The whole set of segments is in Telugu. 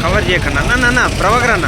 కవర్ చేయకుండా అన్న అన్న ప్రభాకర్ అన్న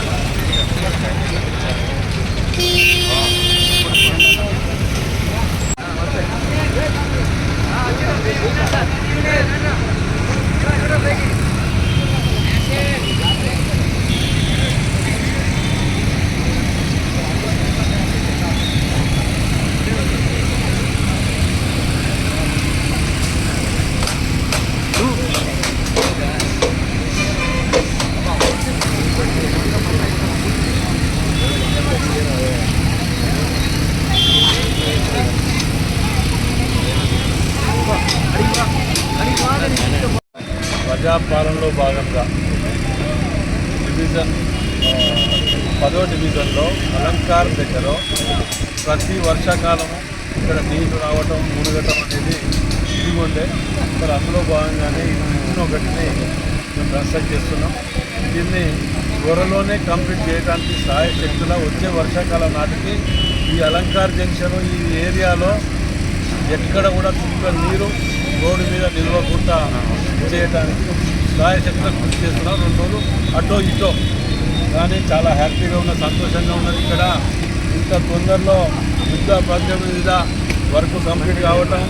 ప్రజాపాలనలో భాగంగా డివిజన్ పదో డివిజన్లో అలంకార్ దగ్గర ప్రతి వర్షాకాలము ఇక్కడ నీళ్ళు రావటం మునగటం అనేది ఇది మరి అందులో భాగంగానే ఈ ఒకటిని మేము కన్స్ట్రక్ట్ చేస్తున్నాం. దీన్ని త్వరలోనే కంప్లీట్ చేయడానికి సహాయ శక్తుల వచ్చే వర్షాకాలం నాటికి ఈ అలంకార్ జంక్షన్ ఈ ఏరియాలో ఎక్కడ కూడా చుక్క నీరు రోడ్డు మీద నిలవకుండా చేయడానికి సహాయ శక్తులు కృషి చేస్తున్నాం రెండు రోజులు అటో ఇటో. కానీ చాలా హ్యాపీగా ఉన్న సంతోషంగా ఉన్నది ఇక్కడ. ఇంత తొందరలో యుద్ధ పద్దెనిమిది మీద వర్క్ కంప్లీట్ కావటం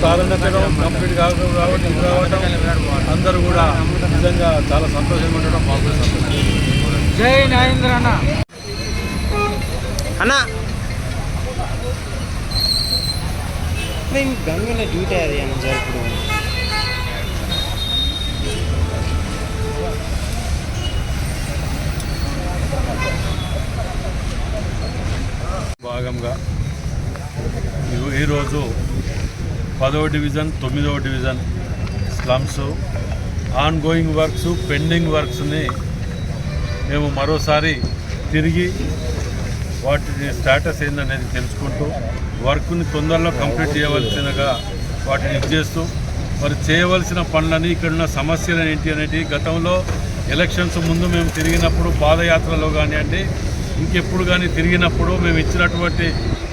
సాధారణతరం కంప్లీట్ కావడం రావటం రావటం అందరూ కూడా నిజంగా చాలా సంతోషంగా ఉండడం మాకు సంతోషం. జై నాగేంద్ర అన్న. అన్న. గంగల డ్యూటీ అది అన్న సార్ భాగంగా ఈరోజు పదవ డివిజన్ తొమ్మిదవ division slums on going works pending వర్క్స్ని మేము మరోసారి తిరిగి వాటి స్టేటస్ ఏందనేది తెలుసుకుంటూ వర్క్ని తొందరలో కంప్లీట్ చేయవలసినగా వాటిని ఇది చేస్తూ మరి చేయవలసిన పనులని ఇక్కడున్న సమస్యలు ఏంటి అనేది గతంలో ఎలక్షన్స్ ముందు మేము తిరిగినప్పుడు పాదయాత్రలో కానివ్వండి ఇంకెప్పుడు కానీ తిరిగినప్పుడు మేము ఇచ్చినటువంటి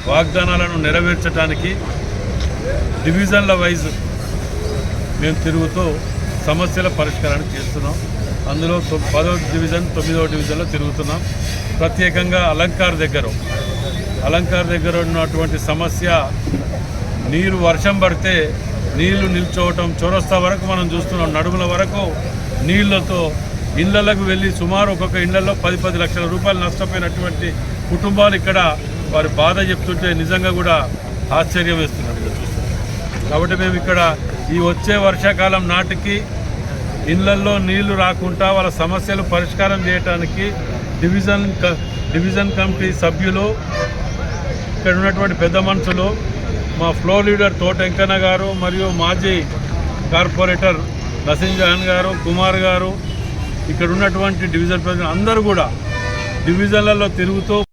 వాగ్దానాలను నెరవేర్చడానికి డివిజన్ల వైజ్ మేము తిరుగుతూ సమస్యల పరిష్కారాన్ని చేస్తున్నాం. అందులో పదో పదవ డివిజన్ తొమ్మిదవ డివిజన్లో తిరుగుతున్నాం. ప్రత్యేకంగా అలంకార్ దగ్గర అలంకార్ దగ్గర ఉన్నటువంటి సమస్య నీరు వర్షం పడితే నీళ్ళు నిల్చోవటం చౌరస్తా వరకు మనం చూస్తున్నాం. నడుముల వరకు నీళ్ళతో ఇళ్ళకు వెళ్ళి సుమారు ఒక్కొక్క ఇళ్ళలో పది పది లక్షల రూపాయలు నష్టపోయినటువంటి కుటుంబాలు ఇక్కడ వారి బాధ చెప్తుంటే నిజంగా కూడా ఆశ్చర్యం వేస్తున్నారు. కాబట్టి మేము ఇక్కడ ఈ వచ్చే వర్షాకాలం నాటికి ఇళ్ళల్లో నీళ్ళు రాకుండా వాళ్ళ సమస్యలు పరిష్కారం చేయడానికి డివిజన్ క- డివిజన్ కమిటీ సభ్యులు ఇక్కడ ఉన్నటువంటి పెద్ద మనుషులు మా ఫ్లో లీడర్ తోట వెంకన్న గారు మరియు మాజీ కార్పొరేటర్ నసీన్ జహాన్ గారు కుమార్ గారు ఇక్కడ ఉన్నటువంటి డివిజన్ ప్రజలు అందరూ కూడా డివిజన్లలో తిరుగుతూ